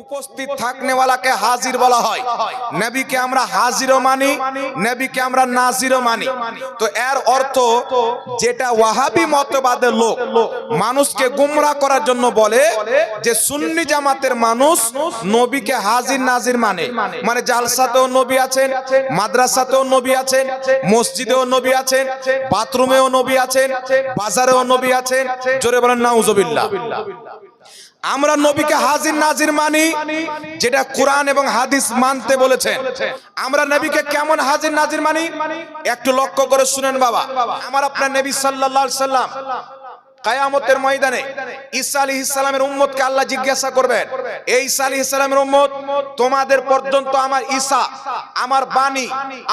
উপস্থিত থাকনেওয়ালাকে হাজির বলা হয়। নবীকে আমরা হাজিরও মানি, নবীকে আমরা নাজিরও মানি। তো এর অর্থ যেটা ওয়াহাবি মতবাদের লোক মানুষকে গুমরা করার জন্য বলে যে সুন্নি জামাতের মানুষ নবীকে হাজির নাজির মানে। মানে জালসাতেও নবী আছেন, মাদ্রাসাতেও নবী আছেন, মসজিদেও নবী আছেন, বাথরুমেও নবী আছেন, বাজারেও নবী আছেন। জোরে বলেন, নাউজুবিল্লাহ। আমরা নবীকে হাজির নাজির মানি, যেটা কোরআন এবং হাদিস মানতে বলেছেন। আমরা নবীকে কেমন হাজির নাজির মানি? একটু লক্ষ্য করে শুনেন বাবা। আমার আপনার নবী আলাইহি সাল্লাম কায়ামতের ময়দানে ঈসা আলাইহিস সালামের উম্মতকে আল্লাহ জিজ্ঞাসা করবেন, এই ঈসা আলাইহিস সালামের উম্মত, তোমাদের পর্যন্ত আমার ঈসা, আমার বাণী,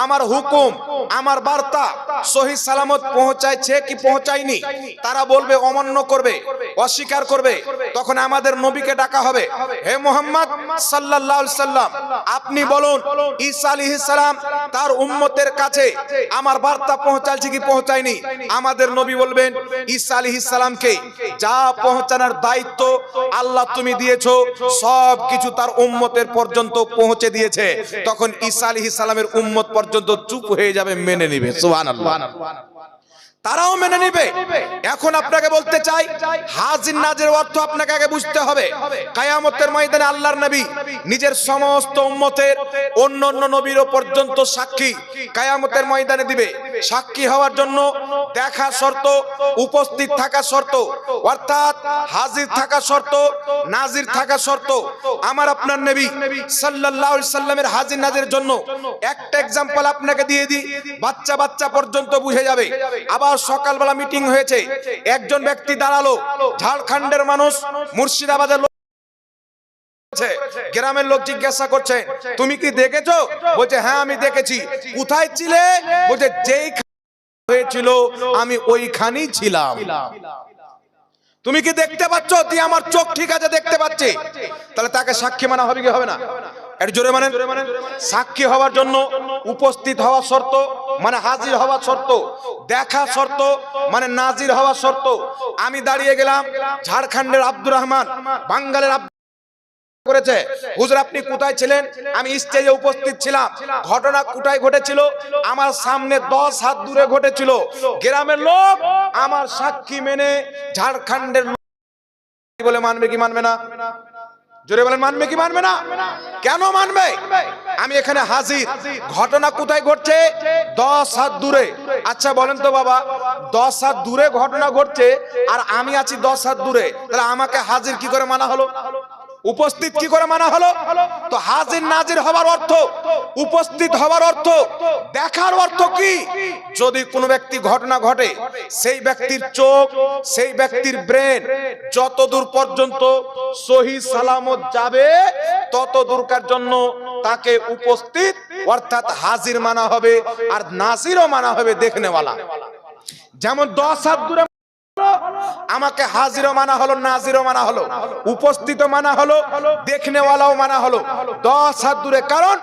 আমার হুকুম, আমার বার্তা সহি সালামত পৌঁছাইছে কি পৌঁছায়নি? তারা বলবে, অমান্য করবে, অস্বীকার করবে, তখন আমাদের নবীকে ডাকা হবে। হে মোহাম্মদ সাল্লাল্লাহু সাল্লাম, আপনি বলুন, ঈসা আলাইহিস সালাম তার উম্মতের কাছে আমার বার্তা পৌঁছাচ্ছে কি পৌঁছায়নি? আমাদের নবী বলবেন, ঈসা আলাইহিস সালামকে যা পৌঁছানোর দায়িত্ব আল্লাহ তুমি দিয়েছ, সব কিছু তার উম্মতের পর্যন্ত পৌঁছে দিয়েছে। তখন ঈসা আলাইহিস সালামের উম্মত পর্যন্ত চুপ হয়ে যাবে, মেনে নিবে। সুবহানাল্লাহ। তারাও মেনে নিবে। এখন আপনাকে বলতে চাই, হাজির নাজের অর্থ আপনাকে আগে বুঝতে হবে। কায়ামতের ময়দানে আল্লাহর নবী নিজের সমস্ত উম্মতের অন্য অন্য নবীরও পর্যন্ত সাক্ষী কায়ামতের ময়দানে দিবে। সাক্ষী হওয়ার জন্য দেখা শর্ত, উপস্থিত থাকা শর্ত, অর্থাৎ হাজির থাকা শর্ত, নাজির থাকা শর্ত। আমার আপনার নবী সাল্লাল্লাহু আলাইহি সাল্লামের হাজির নাজের জন্য একটা এক্সাম্পল আপনাকে দিয়ে দিই। বাচ্চা বাচ্চা পর্যন্ত বুঝে যাবে। আবার সকালবেলা মিটিং হয়েছে। একজন ব্যক্তি দাঁড়াল, ঝাড়খণ্ডের মানুষ, মুর্শিদাবাদের গ্রামের লোক জিজ্ঞাসা করছে, তুমি কি দেখেছ? বলছে হ্যাঁ আমি দেখেছি। কোথায় ছিলে? বলছে যেই হয়েছিল, আমি ওইখানেই ছিলাম। তুমি কি দেখতে পাচ্ছ? তুই আমার চোখ ঠিক আছে, দেখতে পাচ্ছি। তাহলে তাকে সাক্ষী মানা হবে কি হবে না? একটু জোরে মানে সাক্ষী হওয়ার জন্য উপস্থিত হওয়া শর্ত মানে হাজির হওয়া শর্ত, দেখা শর্ত মানে নাজির হওয়া শর্ত। আমি দাঁড়িয়ে গেলাম ঝাড়খণ্ডের আব্দুর রহমান, বাঙ্গালের করেছে। কোথায় ছিলেন? আমি উপস্থিত ছিলাম। ঘটনা কোথায় ঘটেছিল? আমার সামনে দশ হাত দূরে ঘটেছিল। গ্রামের লোক আমার সাক্ষী মেনে ঝাড়খণ্ডের বলে মানবে কি মানবে না? জোরে বলেন, মানবে কি মানবে না? কেন মানবে? আমি এখানে হাজির। ঘটনা কোথায় ঘটছে? দশ হাত দূরে। আচ্ছা বলেন তো বাবা, দশ হাত দূরে ঘটনা ঘটছে, আর আমি আছি দশ হাত দূরে। তাহলে আমাকে হাজির কি করে মানা হলো? উপস্থিত কি করে মানা হলো? তো হাজির নাজির হবার অর্থ, উপস্থিত হবার অর্থ, দেখার অর্থ কি? যদি কোনো ব্যক্তি ঘটনা ঘটে, সেই ব্যক্তির চোখ, সেই ব্যক্তির ব্রেন যত দূর পর্যন্ত সহি সালামত যাবে তত দূরকার জন্য তাকে উপস্থিত, অর্থাৎ হাজির মানা হবে আর নাজিরও মানা হবে দেখনেওয়ালা। যেমন দশ হাত দূরে আমাকে হাজিরও মানা হলো, নাজিরও মানা হলো, উপস্থিত মানা হলো, দেখনেওয়ালাও মানা হলো। দশ হাত দূরে, কারণ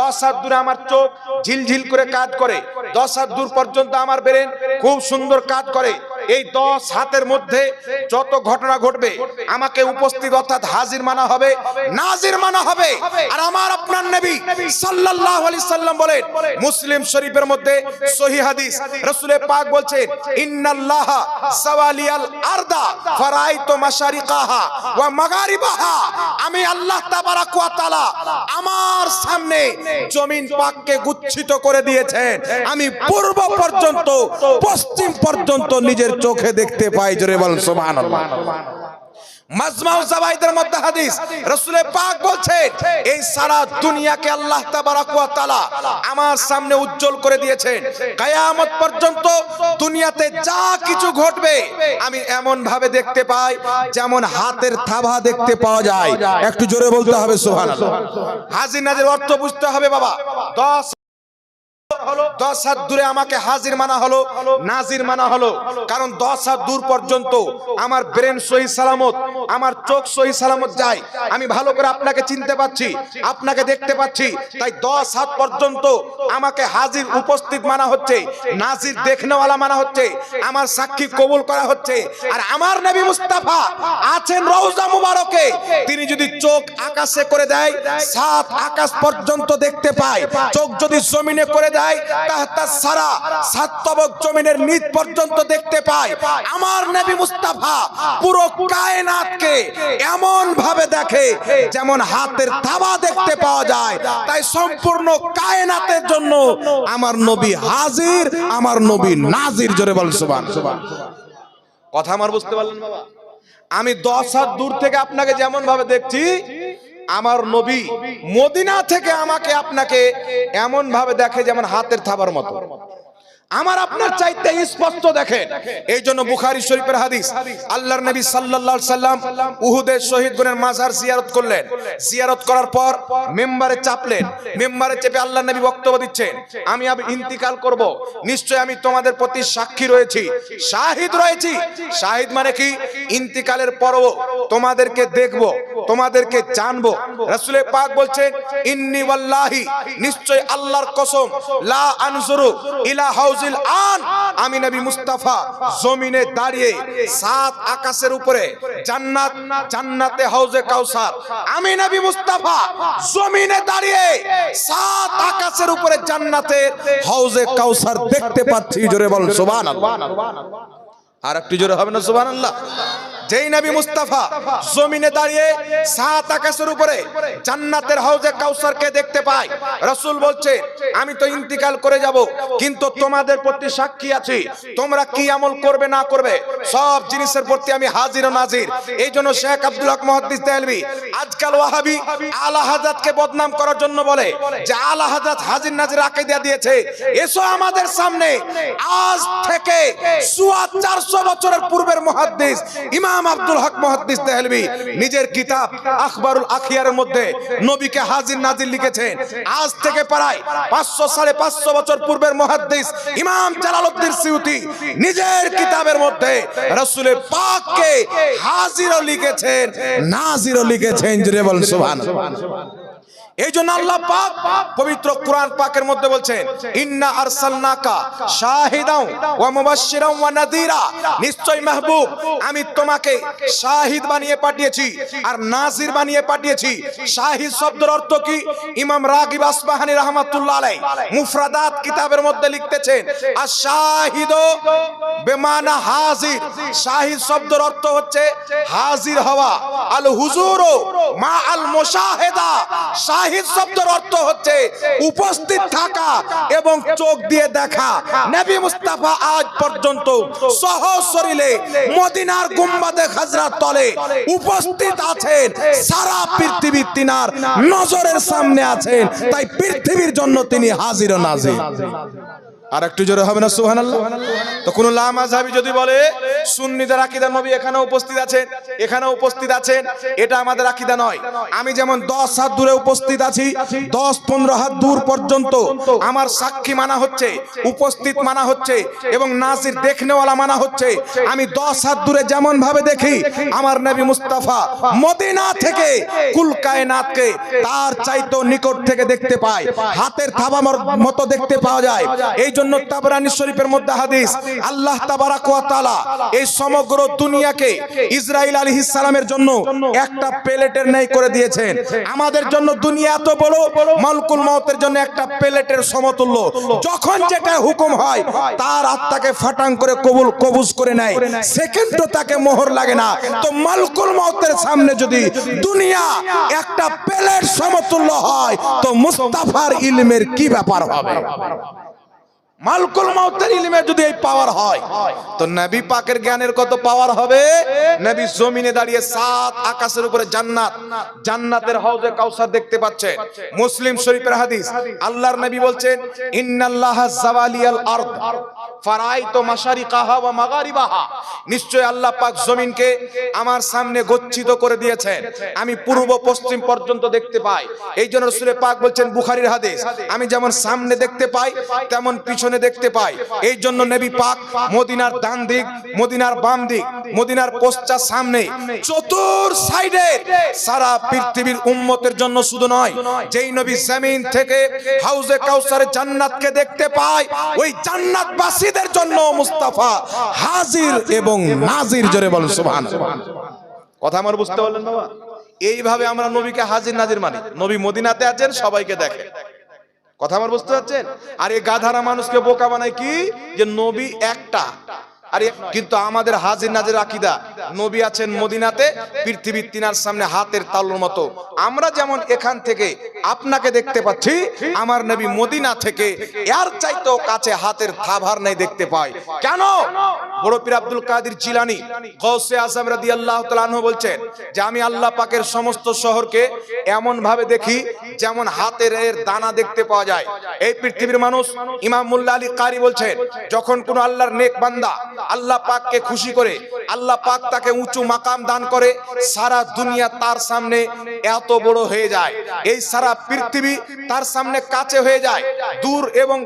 দশ হাত দূরে আমার চোখ ঝিলঝিল করে কাজ করে। দশ হাত দূর পর্যন্ত আমার বেরেন খুব সুন্দর কাজ করে। এই দশ হাতের মধ্যে যত ঘটনা ঘটবে, আমাকে উপস্থিত অর্থাৎ হাজির মানা হবে, নাজির মানা হবে। আর আমার আপনার নবী সাল্লাল্লাহু সাল্লাম বলেন, মুসলিম শরীফের মধ্যে সহি হাদিস রাসূলের পাক বলছেন ইন্নাল্লাহ আরদা ওয়া আমি আল্লাহ আমার সামনে জমিন পাককে গুচ্ছিত করে দিয়েছেন। আমি পূর্ব পর্যন্ত, পশ্চিম পর্যন্ত নিজের চোখে দেখতে পাই, জোরে বলেন, সুবহানাল্লাহ। মাজমাউ জাবাইদের মধ্যে হাদিস পাক এই সারা দুনিয়াকে আল্লাহ ওয়া তাআলা আমার সামনে উজ্জ্বল করে দিয়েছেন। কিয়ামত পর্যন্ত দুনিয়াতে যা কিছু ঘটবে, আমি এমন ভাবে দেখতে পাই যেমন হাতের থাবা দেখতে পাওয়া যায়। একটু জোরে বলতে হবে, সুবহানাল্লাহ। হাজির নাজির অর্থ বুঝতে হবে, বাবা। 10 দশ হাত দূরে আমাকে হাজির মানা হলো, নাজির মানা হলো। কারণ দশ হাত দূর পর্যন্ত আমার ব্রেন সহি সালামত, আমার চোখ সহি সালামত যায়। আমি ভালো করে আপনাকে চিনতে পাচ্ছি আপনাকে দেখতে পাচ্ছি। তাই দশ হাত পর্যন্ত আমাকে হাজির উপস্থিত মানা হচ্ছে, নাজির দেখনেওয়ালা মানা হচ্ছে, আমার সাক্ষী কবুল করা হচ্ছে। আর আমার নবী মুস্তাফা আছেন রওজা মুবারকে। তিনি যদি চোখ আকাশে করে দেয়, সাত আকাশ পর্যন্ত দেখতে পায়। চোখ যদি জমিনে করে দেয় তাই সম্পূর্ণ জন্য আমার নবী হাজির, আমার নবী নাজির, জোরে বল সুবহান। কথা আমার বুঝতে পারলেন বাবা? আমি দশ হাত দূর থেকে আপনাকে যেমন ভাবে দেখছি আমার নবী মদিনা থেকে আমাকে আপনাকে এমন ভাবে দেখে যেমন হাতের থাবার মতো। আমার আপনার চাইতে স্পষ্ট দেখেন। এই জন্য বুখারি শরীফের হাদিস, আল্লাহর নবী সাল্লাল্লাহু সাল্লাম উহুদের শহীদগণের মাজার জিয়ারত করলেন। জিয়ারত করার পর মেম্বারে চাপলেন। মেম্বারে চেপে আল্লাহর নবী বক্তব্য দিচ্ছেন। আমি আব ইন্তিকাল করব। নিশ্চয় আমি তোমাদের প্রতি সাক্ষী রয়েছি। শাহিদ রয়েছি। শাহিদ মানে কি? ইন্তিকালের পরও তোমাদেরকে দেখব। তোমাদেরকে জানব। রাসূলে পাক বলছেন, ইন্নি ওয়াল্লাহি, নিশ্চয় আল্লাহর কসম, লা আনজুরু ইলা হাউজিল আন। আমি নবী মুস্তাফা জমিনে দাঁড়িয়ে সাত আকাশের উপরে জান্নাত, জান্নাতে হাউজে কাউসার। আমি নবী মুস্তাফা জমিনে দাঁড়িয়ে সাত আকাশের উপরে জান্নাতের হাউজে কাউসার দেখতে পাচ্ছি। জোরে বল সুবহানাল্লাহ। আর একটু জোরে হবে না, সুবহানাল্লাহ? যেই নবী মুস্তাফা জমিনে দাঁড়িয়ে সাত আকাশের উপরে জান্নাতের হাউজে কাউসারকে দেখতে পাই। রাসূল বলছে আমি তো ইন্তিকাল করে যাব কিন্তু তোমাদের প্রতি সাক্ষী আছি। তোমরা কি আমল করবে না করবে? সব জিনিসের প্রতি আমি হাজির ও নাজির। এই জন্য শেখ আব্দুল হক মুহাদ্দিস দেলভি আজকাল ওয়াহাবি আলা হাজাতকে বদনাম করার জন্য বলে যে আলা হাজাত হাজির নাজির আকীদা দিয়েছে। এসো আমাদের সামনে। আজ থেকে সুয়া চারশো বছরের পূর্বের মুহাদ্দিস ইমাম আব্দুল হক মহাদ্দিস দেহলভি নিজের কিতাব আখবারুল আখিয়ারের মধ্যে নবীকে হাজির নাজির লিখেছেন। আজ থেকে প্রায় পাঁচশো সাড়ে পাঁচশো বছর পূর্বের মহাদ্দিস ইমাম জালালউদ্দিন সিউতি নিজের কিতাবের মধ্যে রসুলের পাককে হাজিরও লিখেছেন, নাজিরও লিখেছেন। জুড়ে বলেন সুবহানাল্লাহ। এই জন্য আল্লাহ পবিত্র কোরআন পাকের মধ্যে আর নাজির কিতাবের মধ্যে লিখতেছেন, আর শাহিদ বেমানা হাজির। শাহিদ শব্দের অর্থ হচ্ছে হাজির হওয়া। আল হুজুরু মা আল মুশাহেদা। শাহিদ শব্দের অর্থ হচ্ছে উপস্থিত থাকা এবং চোখ দিয়ে দেখা। নবী মুস্তাফা আজ পর্যন্ত সহজ শরীরে মদিনার গুম্বাদে খাজরার তলে উপস্থিত আছেন। সারা পৃথিবীর তিনার নজরের সামনে আছেন। তাই পৃথিবীর জন্য তিনি হাজির ও নাজির। আর একটু জোরে হবে না, সুবহানাল্লাহ? তো কোন লামাযহাবি যদি বলে, সুন্নিদের আকীদা নবী এখানে উপস্থিত আছেন এখানে উপস্থিত আছেন, এটা আমাদের আকীদা নয়। আমি যেমন 10 হাত দূরে উপস্থিত আছি, দশ পনেরো হাত দূর পর্যন্ত আমার সাক্ষী মানা হচ্ছে, উপস্থিত মানা হচ্ছে, এবং নাসির দেখনেওয়ালা মানা হচ্ছে। আমি 10 হাত দূরে যেমন ভাবে দেখি, আমার নবী মুস্তাফা মদিনা থেকে কুল কায়নাতকে তার চাইতো নিকট থেকে দেখতে পাই হাতের থাবার মতো দেখতে পাওয়া যায়। এই জন্য তাবরানি শরীফের মধ্যে হাদিস, আল্লাহ তাবারাক ওয়া তাআলা এই সমগ্র দুনিয়াকে ইসরাইল আলাইহিস সালামের জন্য একটা প্লেটের ন্যায় করে দিয়েছেন। আমাদের জন্য দুনিয়া এত বড়, মালকুল মউতের জন্য একটা প্লেটের সমতুল্য। যখন যেটা হুকুম হয়, তার আত্মাকে ফাটাং করে কবুল, কবুজ করে নেয়। সেকেন্ডও তাকে মোহর লাগে না। তো মালকুল মউতের সামনে যদি দুনিয়া একটা প্লেট সমতুল্য হয়, তো মুস্তাফার ইলমের কি ব্যাপার হবে? মালকুল মাউতের ইলমে যদি এই পাওয়ার হয়, তো নবী পাকের জ্ঞানের কত পাওয়ার হবে? নবী জমিনে দাঁড়িয়ে সাত আকাশের উপরে জান্নাত, জান্নাতের হাউজে কাউসার দেখতে পাচ্ছে। মুসলিম শরীফের হাদিস, আল্লাহর নবী বলছেন, ইন্নাল্লাহ জাওয়ালিয়াল আরদ, ফারাইতু মাশারিকাহা ওয়া মাগারিবাহা। নিশ্চয় আল্লাহ পাক জমিনকে আমার সামনে গচ্ছিত করে দিয়েছেন। আমি পূর্ব পশ্চিম পর্যন্ত দেখতে পাই। এই জন্য রসুলের পাক বলছেন, বুখারীর হাদিস, আমি যেমন সামনে দেখতে পাই, তেমন পিছনে দেখতে পাই। এই জন্য নবী পাক মদিনার ডান দিক, মদিনার বাম দিক, মদিনার পশ্চাৎ সামনে, চতুর সাইডে সারা পৃথিবীর উম্মতের জন্য শুধু নয়, যেই নবী জমিন থেকে হাউজে কাউসারের জান্নাতকে দেখতে পায়, ওই জান্নাতবাসীদের জন্য মুস্তাফা হাজির এবং নাজির জোরে বল সুবহানাল্লাহ। কথা আমার বুঝতে পারলেন বাবা? এইভাবে আমরা নবীকে হাজির নাজির মানি। নবী মদিনাতে আছেন, সবাইকে দেখে। কথা আমার বুঝতে পারছেন? আর এই গাধারা মানুষকে বোকা বানায় কি? যে নবী একটা। আরে, কিন্তু আমাদের হাজির নাজির আকিদা, নবী আছেন মদিনাতে, পৃথিবীর তিনার সামনে হাতের তালুর মতো। আমরা যেমন এখান থেকে আপনাকে দেখতে পাচ্ছি, আমার নবী মদিনা থেকে এর চাইতেও কাছে হাতের থাভার নেই দেখতে পাই। কেন? বড় পীর আব্দুল কাদের জিলানি গৌসে আজম রাদিয়াল্লাহু তাআলা আনহু বলছেন যে, আমি আল্লাহ পাকের সমস্ত শহরকে এমন ভাবে দেখি যেমন হাতের এর দানা দেখতে পাওয়া যায়। এই পৃথিবীর মানুষ ইমাম মুল্লা আলী কারি বলছেন, যখন কোন আল্লাহর নেক বান্দা আল্লাহ পাককে খুশি করে আল্লাহ পাক তাকে উঁচু মাকাম দান করে সারা দুনিয়া তার সামনে এত বড় হয়ে যায়। এই সারা পৃথিবী তার সামনে কাছে হয়ে যায়। দূর এবং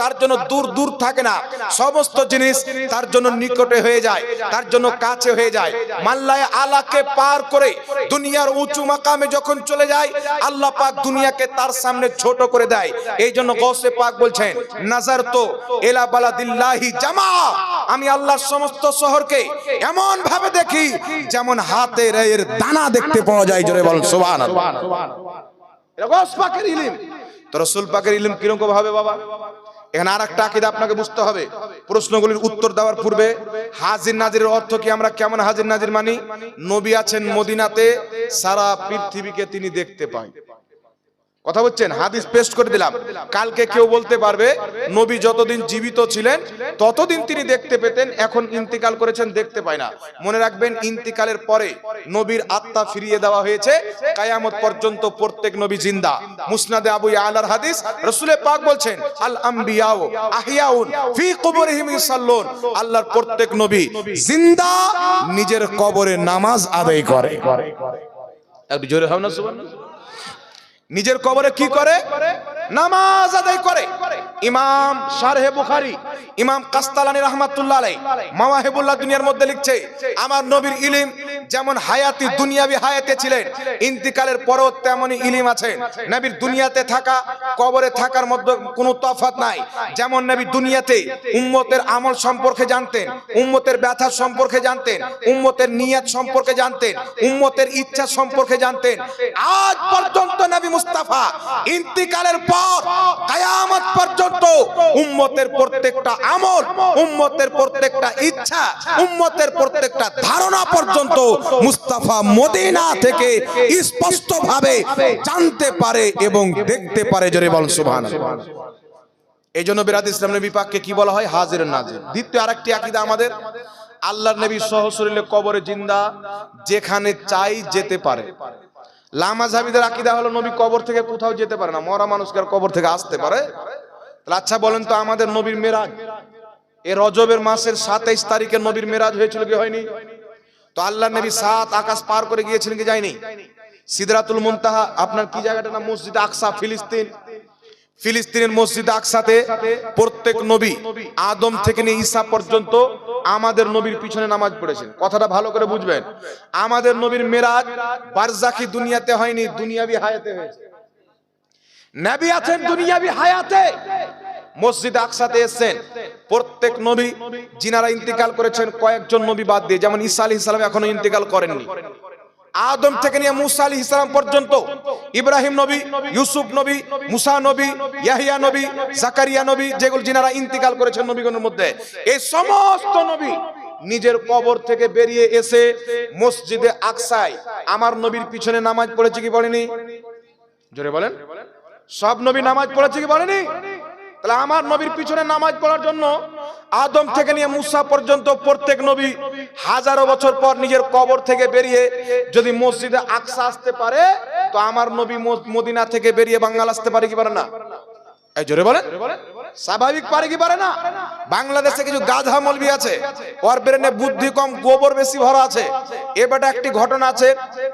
তার জন্য দূর দূর থাকে না। সমস্ত জিনিস তার জন্য নিকটে হয়ে যায়। তার জন্য কাছে হয়ে যায়। মাল্লায় আলাকে পার করে দুনিয়ার উঁচু মাকামে যখন চলে যায় আল্লাহ পাক দুনিয়াকে তার সামনে ছোট করে দেয়। এই জন্য গৌসে পাক বলছেন নাজার তো এলা বালাদিল্লাহি জামা আমি আল্লাহর সমস্ত শহরকে এমন ভাবে দেখি যেমন হাতে এর দানা দেখতে পাওয়া যায় জোরে বল পাকের ইলিম। তো রসুল পাকের ইলিম কীরকম ভাবে বাবা? এখানে আর একটা আকিদা আপনাকে বুঝতে হবে। প্রশ্নগুলির উত্তর দেওয়ার পূর্বে হাজির নাজিরের অর্থ কি আমরা কেমন হাজির নাজির মানি? নবী আছেন মদিনাতে সারা পৃথিবীকে তিনি দেখতে পায়। কথা বলছেন? হাদিস পেস্ট করে দিলাম। কালকে কেউ বলতে পারবে, নবী যতদিন জীবিত ছিলেন, ততদিন তিনি দেখতে পেতেন, এখন ইন্তিকাল করেছেন, দেখতে পায় না। মনে রাখবেন, ইন্তিকালের পরে নবীর আত্মা ফিরিয়ে দেওয়া হয়েছে, কায়ামত পর্যন্ত প্রত্যেক নবী জিন্দা। মুসনাদে আবু আলার হাদিস রসুলে পাক বলছেন, আল আম্বিয়াও আহিয়াউন ফি কবরিহিম ইসাল্লুন আল্লাহর প্রত্যেক নবী জিন্দা নিজের কবরে নামাজ আদায় করে। একটু জোরে হবে না, সুবহানাল্লাহ? নিজের কবরে কি করে? নামাজ আদায় করে। ইমাম শারহে বুখারি, ইমাম কাস্তালানি রহমাতুল্লাহ আলাই মাওয়াহিবুল্লাহ দুনিয়ার মধ্যে লিখছে, আমার নবীর ইলিম যেমন হায়াতি দুনিয়াবি হায়াতে ছিলেন ইন্তিকালের পরও তেমনই ইলিম আছে নবীর দুনিয়াতে থাকা কবরে থাকার মধ্যে কোনো তফাৎ নাই। যেমন নবী দুনিয়াতে উম্মতের আমল সম্পর্কে জানতেন উম্মতের ব্যথা সম্পর্কে জানতেন উম্মতের নিয়ত সম্পর্কে জানতেন উম্মতের ইচ্ছা সম্পর্কে জানতেন। আজ পর্যন্ত নবী মুস্তাফা ইন্তিকালের পর কায়ামত পর্যন্ত উম্মতের প্রত্যেকটা আমল উম্মতের প্রত্যেকটা ইচ্ছা উম্মতের প্রত্যেকটা ধারণা পর্যন্ত মুস্তাফা মদিনা থেকে স্পষ্ট ভাবে জানতে পারে এবং দেখতে পারে। জোরে বল, সুবহানাল্লাহ। এই জন্য বিরাদ ইসলাম নবী পাককে কি বলা হয়? হাজির নাজির। দ্বিতীয় আরেকটি আকিদা আমাদের। আল্লাহর নবী সহশরীরে কবরে জিন্দা, যেখানে চাই যেতে পারে। লামা জাবিদের আকিদা হলো নবী কবর থেকে কোথাও যেতে পারে না, মরা মানুষকে কবর থেকে আসতে পারে। তাহলে আচ্ছা বলেন তো, আমাদের নবীর মেরাজ। এ রজবের মাসের সাতাইশ তারিখে নবীর মেরাজ হয়েছিল কি হয়নি? তো আল্লাহ নবী সাত আকাশ পার করে গিয়েছিলেন কি যায়নি? সিদরাতুল মুনতাহা আপনার কি জায়গাটা না মসজিদ আকসা ফিলিস্তিন। ফিলিস্তিনের মসজিদ আকসাতে প্রত্যেক নবী আদম থেকে নিয়ে ঈসা পর্যন্ত আমাদের নবীর পিছনে নামাজ পড়েছেন। কথাটা ভালো করে বুঝবেন। আমাদের নবীর মেরাজ বারজাকি দুনিয়াতে হয়নি দুনিয়াবি হায়াতে হয়েছে। নবী আছেন দুনিয়াবি হায়াতে। মসজিদ আকসাতে এসেছেন। প্রত্যেক নবী যিনারা ইন্তিকাল করেছেন, কয়েকজন নবী বাদ দিয়ে, যেমন ঈসা আলাইহিস সালাম এখনও ইন্তিকাল করেননি। আদম থেকে নিয়ে মুসা আলী ইসলাম পর্যন্ত, ইব্রাহিম নবী, ইউসুফ নবী, মুসা নবী, ইয়াহিয়া নবী, জাকারিয়া নবী, যেগুলো যিনারা ইন্তিকাল করেছেন নবীগণের মধ্যে, এই সমস্ত নবী নিজের কবর থেকে বেরিয়ে এসে মসজিদে আকসায় আমার নবীর পিছনে নামাজ পড়েছে কি পড়েনি? জোরে বলেন। সব নবী নামাজ পড়েছে কি বলেনি তাহলে আমার নবীর পিছনে নামাজ পড়ার জন্য আদম থেকে নিয়ে মুসা পর্যন্ত প্রত্যেক নবী হাজারো বছর পর নিজের কবর থেকে বেরিয়ে যদি মসজিদে আকসা আসতে পারে, তো আমার নবী মদিনা থেকে বেরিয়ে বাঙ্গাল আসতে পারে কি পারে না? স্বাভাবিক পারে কি পারে না? বাংলাদেশে কিছু গাধা মলবি আছে। ওর ব্রেনে বুদ্ধি কম, গোবর বেশি ভরা আছে। এবারে একটি ঘটনা আছে।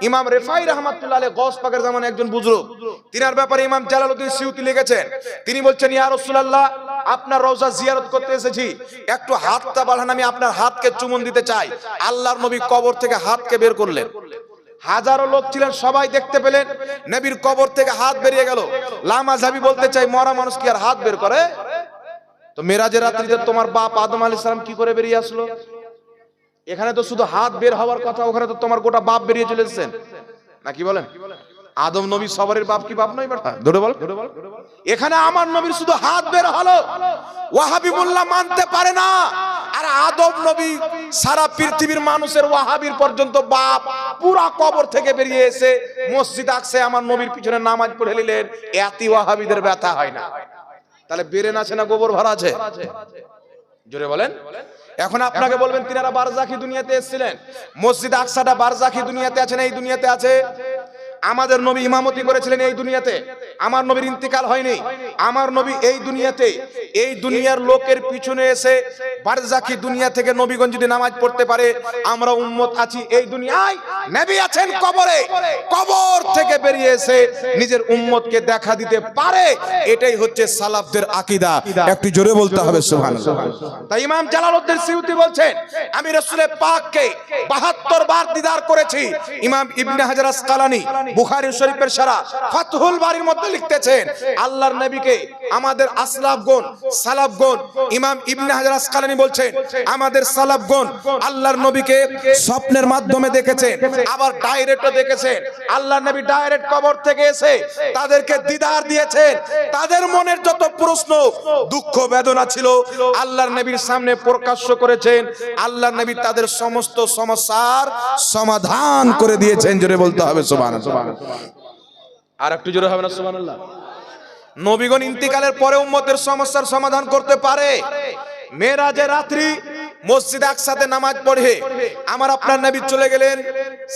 ইমাম রেফাই রহমাতুল্লাহ গস পাকের জামানে একজন বুজুর্গ তিনার ব্যাপারে ইমাম জালালউদ্দিন সিউতি লিখেছেন। তিনি বলছেন, ইয়া রাসূলুল্লাহ, আপনার রওজা জিয়ারত করতে এসেছি। একটু হাতটা বাড়ান, আমি আপনার হাতকে চুমন দিতে চাই। আল্লাহর নবী কবর থেকে হাতকে বের করলেন। হাজারো লোক ছিলেন, সবাই দেখতে পেলেন। নবীর কবর থেকে হাত বেরিয়ে গেল। লামা ঝাবি বলতে চাই মরা মানুষ কি আর হাত বের করে? তো মেরাজের রাত্রিতে তোমার বাপ আদম আলী সালাম কি করে বেরিয়ে আসলো? এখানে তো শুধু হাত বের হওয়ার কথা, ওখানে তো তোমার গোটা বাপ বেরিয়ে চলেছেন নাকি বলেন? আদম নবী সবারের বাপ কি বাপ নয় বেটা? ধরে বল। এখানে আমার নবীর শুধু হাত বের হলো। ওয়াহাবি মোল্লা মানতে পারে না। আর আদম নবী সারা পৃথিবীর মানুষের ওয়াহাবির পর্যন্ত বাপ পুরা কবর থেকে বেরিয়ে এসে মসজিদ আকসে আমার নবীর পিছনে নামাজ পড়ে নিলেন। এতি ওয়াহাবিদের ব্যথা হয় না। তাহলে বেরেন আছে না গোবর ভরা আছে? জোরে বলেন। এখন আপনাকে বলবেন, তিনারা বারজাকি দুনিয়াতে এসেছিলেন। মসজিদ আকসাটা বারজাকি দুনিয়াতে আছে না এই দুনিয়াতে আছে? আমাদের নবী ইমামতি করেছিলেন এই দুনিয়াতে। আমার নবীর ইন্তিকাল হয়নি। আমার নবী এই দুনিয়াতে এই দুনিয়ার লোকের পিছনে এসে বারজাকি দুনিয়া থেকে নবীগঞ্জ যদি নামাজ পড়তে পারে, আমরা উম্মত আছি এই দুনিয়ায়। নবী আছেন কবরে। কবর থেকে বেরিয়ে এসে নিজের উম্মতকে দেখা দিতে পারে। এটাই হচ্ছে সালাফদের আকীদা। একটু জোরে বলতে হবে, সুবহানাল্লাহ। তাই ইমাম জালালউদ্দিন সিউতি বলছেন, আমি রাসূলের পাককে 72 বার দিদার করেছি। ইমাম ইবনে হাজার আসকালানি বুখারী শরীফের সারা ফাতহুল বারীর মধ্যে লিখতেছেন, আল্লাহর নবীকে আমাদের আসলাফগণ সালাফগণ ইমাম ইবনে হাজার আসকালানি বলছেন, আমাদের সালাফগণ আল্লাহর নবীকে স্বপ্নের মাধ্যমে আবার ডাইরেক্টও আল্লাহর নবী ডাইরেক্ট কবর থেকে এসে তাদেরকে দিদার তাদের মনের যত প্রশ্ন, দুঃখ, বেদনা ছিল, আল্লাহর নবীর সামনে প্রকাশ্য করেছেন। আল্লাহর নবী তাদের সমস্ত সমস্যার সমাধান করে দিয়েছেন, জোরে বলতে হবে আর একটু জোরে হবে না নবীগণ ইন্তিকালের পরে উম্মতের সমস্যার সমাধান করতে পারে। মেরাজে রাত্রি মসজিদ একসাথে নামাজ পড়ে, আমার আপনার নবী চলে গেলেন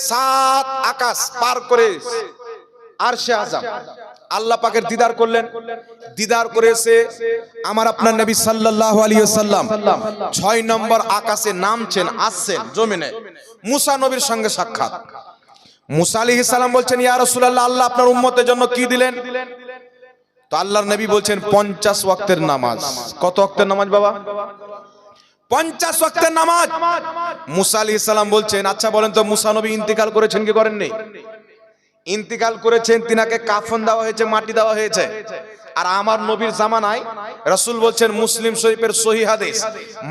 সাত আকাশ পার করে আর সে আজাম আল্লাহ পাকের দিদার করলেন। দিদার করেছে আমার আপনার নবী সাল্লাল্লাহু আলাইহি সাল্লাম ছয় নম্বর আকাশে নামছেন, আসছেন জমিনে। মুসা নবীর সঙ্গে সাক্ষাৎ। মুসা আলাইহিস সালাম বলছেন, ইয়া রাসূলুল্লাহ, আল্লাহ আপনার উম্মতের জন্য কি দিলেন? তো আল্লাহর নবী বলছেন পঞ্চাশ ওয়াক্তের নামাজ। কত ওয়াক্তের নামাজ বাবা? পঞ্চাশ ওয়াক্তের নামাজ। মুসা আলি ইসলাম বলছেন আচ্ছা বলেন তো, মুসা নবী ইন্তিকাল করেছেন কি করেননি? ইন্তিকাল করেছেন, তিনাকে কাফন দেওয়া হয়েছে, মাটি দেওয়া হয়েছে। আর আমার নবীর জামানায় রাসূল বলছেন মুসলিম শরীফের সহি হাদিস।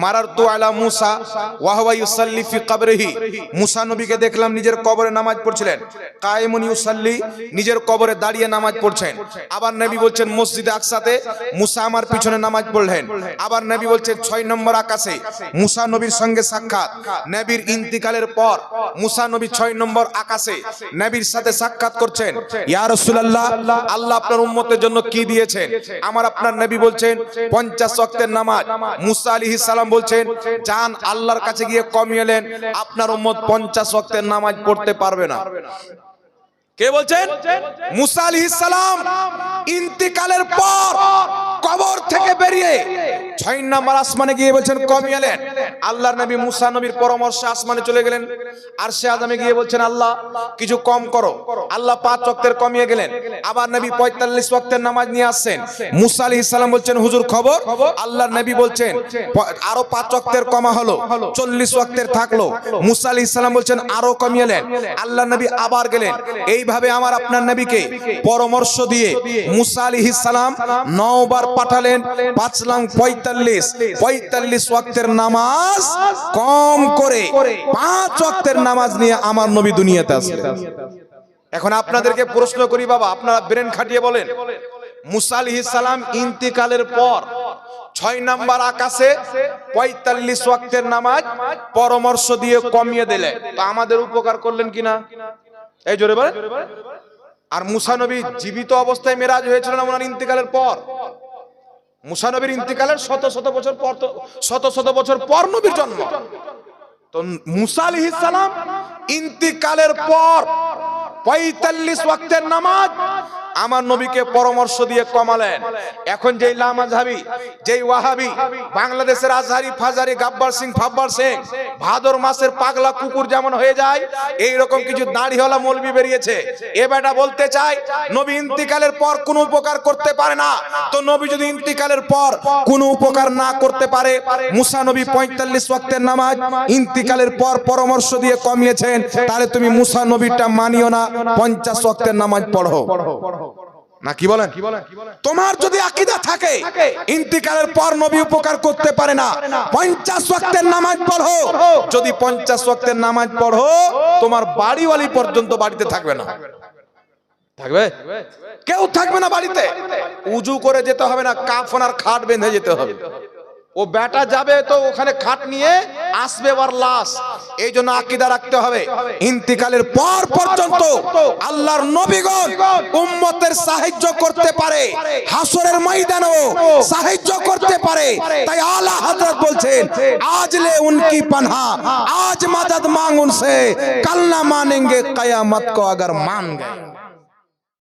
মারারতু আলা মুসা, ওয়া হুয়া ইউসাল্লি ফি কবরিহি। মুসা নবীকে দেখলাম নিজের কবরে নামাজ পড়ছিলেন। কায়েমুন ইউসাল্লি নিজের কবরে দাঁড়িয়ে নামাজ পড়ছেন। আবার নবী বলছেন মসজিদে আকসাতে মুসা আমার পিছনে নামাজ পড়লেন। আবার নবী বলছেন ছয় নম্বর আকাশে মুসা নবীর সঙ্গে সাক্ষাৎ। নবীর ইন্তিকালের পর মুসা নবী ছয় নম্বর আকাশে নবীর সাথে সাক্ষাৎ করছেন। ইয়া রাসূলুল্লাহ, আল্লাহ আপনার উম্মতের জন্য কি দিয়েছেন। আমার আপনার নবী বলছেন পঞ্চাশ শক্তের নামাজ। মুসা আলি সালাম বলছেন যান আল্লাহর কাছে গিয়ে কমিয়ে এলেন আপনার উম্মত পঞ্চাশ শক্তের নামাজ পড়তে পারবে না। কে বলছেন? মুসা আলি সালাম ইন্তিকালের পর কবর থেকে বেরিয়ে ছয় নম্বর আসমানে গিয়ে বলছেন কমিয়ে এলেন? আল্লাহর নবী মুসা নবীর পরামর্শে আসমানে চলে গেলেন। আর সে আদমে গিয়ে বলছেন, আল্লাহ, কিছু কম করো। আল্লাহ পাঁচ ওয়াক্তের কমিয়ে গেলেন। আবার নবী পঁয়তাল্লিশ ওয়াক্তের নামাজ নিয়ে আসছেন। মুসা আলাইহিস সালাম বলছেন, হুজুর, খবর? আল্লাহর নবী বলছেন আরও পাঁচ ওয়াক্তের কমা হলো, চল্লিশ ওয়াক্তের থাকল। মুসা আলাইহিস সালাম বলছেন, আরও কমিয়ে এলেন আল্লাহ নবী আবার গেলেন। এইভাবে আমার আপনার নবীকে পরামর্শ দিয়ে মুসা আলাইহিস সালাম নওবার পাঠালেন। পাঁচ লাখ পঁয়তাল্লিশ। পঁয়তাল্লিশ ওয়াক্তের নামাজ কম করে। পাঁচ ওয়াক্তের নামাজ নিয়ে আমার নবী দুনিয়াতে আসলেন। এখন আপনাদেরকে প্রশ্ন করি বাবা, আপনারা ব্রেন খাটিয়ে বলেন। মুসা সালাম ইন্তিকালের পর ছয় নাম্বার আকাশে পঁয়তাল্লিশ ওয়াক্তের নামাজ পরামর্শ দিয়ে কমিয়ে দিলেন। তো আমাদের উপকার করলেন কিনা? এই জোরে বলেন। আর মুসানবী জীবিত অবস্থায় মেরাজ হয়েছিল না ওনার ইন্তিকালের পর? মুসা নবীর ইন্তিকালের শত শত বছর পর শত শত বছর পর নবীর জন্ম। তো মুসা সালাম ইন্তিকালের পর পঁয়তাল্লিশ ওয়াক্তের নামাজ আমার নবীকে পরামর্শ দিয়ে কমালেন। এখন যেই লামাজহাবি যেই ওয়াহাবি, বাংলাদেশের আজহারি ফাজারি গাব্বার সিং, ফাব্বার সিং ভাদর মাসের পাগলা কুকুর যেমন হয়ে যায় এই রকম কিছু দাড়িওয়ালা মৌলবি বেরিয়েছে। এ বেটা বলতে চাই নবী ইন্তিকালের পর কোনো উপকার করতে পারে না। তো নবী যদি ইন্তিকালের পর কোনো উপকার না করতে পারে, মুসা নবী পঁয়তাল্লিশ ওয়াক্তের নামাজ ইন্তিকালের পর পরামর্শ দিয়ে কমিয়েছেন, তাহলে তুমি মুসা নবীটা মানিও না, পঞ্চাশ ওয়াক্তের নামাজ পড়ো। না কি বলেন? তোমার যদি আকিদা থাকে ইন্তিকালের পর নবী উপকার করতে পারে না। পঞ্চাশ ওয়াক্তের নামাজ পড়ো। যদি পঞ্চাশ ওয়াক্তের নামাজ পড়ো তোমার বাড়িওয়ালি পর্যন্ত বাড়িতে থাকবে না। থাকবে? কেউ থাকবে না বাড়িতে। উজু করে যেতে হবে না কাফনার খাট বেঁধে যেতে হবে। ও বেটা যাবে তো ওখানে খাট নিয়ে আসবে ওর লাশ। এই জন্য আকিদা রাখতে হবে। ইন্তিকালের পর পর্যন্ত আল্লাহর নবীগণ উম্মতের সাহায্য করতে পারে। হাসরের ও সাহায্য করতে পারে। তাই আলা হাজরত বলছেন, আজ লে উনকি পানহা, আজ মাদদ মাঙ্গ সে কাল না মানেঙ্গে, কিয়ামত কো আগর মান